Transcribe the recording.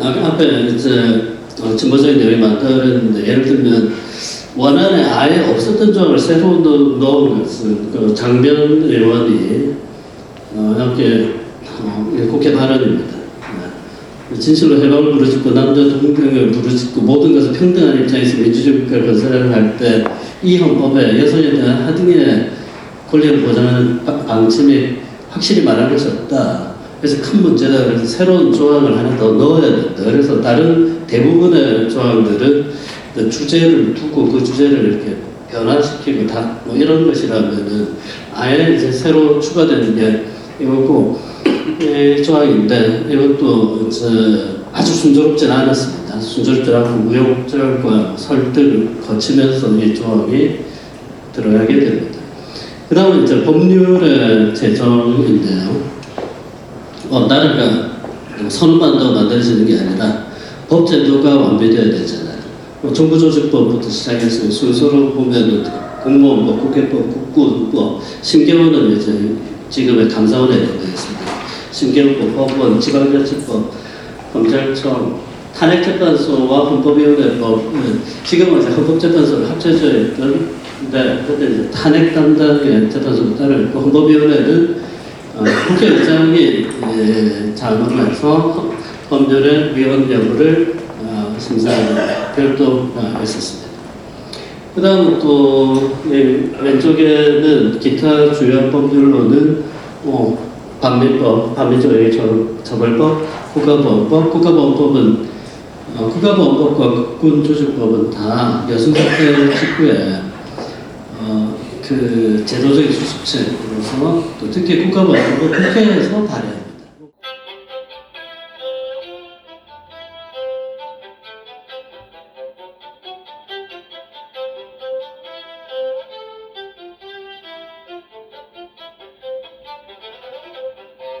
아, 앞에 이제 어, 진보적인 내용이 많다 그랬는데 예를 들면 원안에 아예 없었던 조항을 새로 넣- 넣은 것은 그 장변 의원이 어, 이렇게 어, 이게 국회 발언입니다. 네. 진실로 해방을 부르짖고 남자 동등을 부르짖고 모든 것을 평등한 입장에서 민주주의 국가를 건설할 때 이 헌법에 여성에 대한 하등의 권리를 보장하는 바- 방침이 확실히 말한 것이 없다. 그래서 큰 문제다. 그래서 새로운 조항을 하나 더 넣어야 된다. 그래서 다른 대부분의 조항들은 그 주제를 두고 그 주제를 이렇게 변화시키고 다 뭐 이런 것이라면은 아예 이제 새로 추가되는 게 이거고 이 조항인데 이것도 이제 아주 순조롭지는 않았습니다. 순조롭지 않고 우여곡절과 설득을 거치면서 이 조항이 들어가게 됩니다. 그 다음은 이제 법률의 제정인데요. 어, 나라가 선언만다고 만들어지는 게 아니라 법 제도가 완비되어야 되잖아요. 뭐 정부조직법부터 시작해서 순서로 보면은 공무원법, 국회법, 국군법, 심계원은 이제 지금의 감사원에 들어가 있습니다. 심계원법, 법원, 지방자치법, 검찰청, 탄핵재판소와 헌법위원회법은 지금은 이제 헌법재판소를 합쳐져 있던 데 그때 이제 탄핵 담당의 재판소가 따로 있고 헌법위원회는 어, 국회의장이 예, 자문해서 법률의 위헌 여부를 어, 심사하는 별도가 있었습니다. 그 다음 또 예, 왼쪽에는 기타 주요 법률로는 어, 반민법, 반민족의 처벌법, 국가보안법, 국가보안법은 어, 국가보안법과 국군조직법은 다 여성사태 직후에 어, 그 제도적인 수습체로서 또 특히 국가보안법은 국회에서 발의합니다.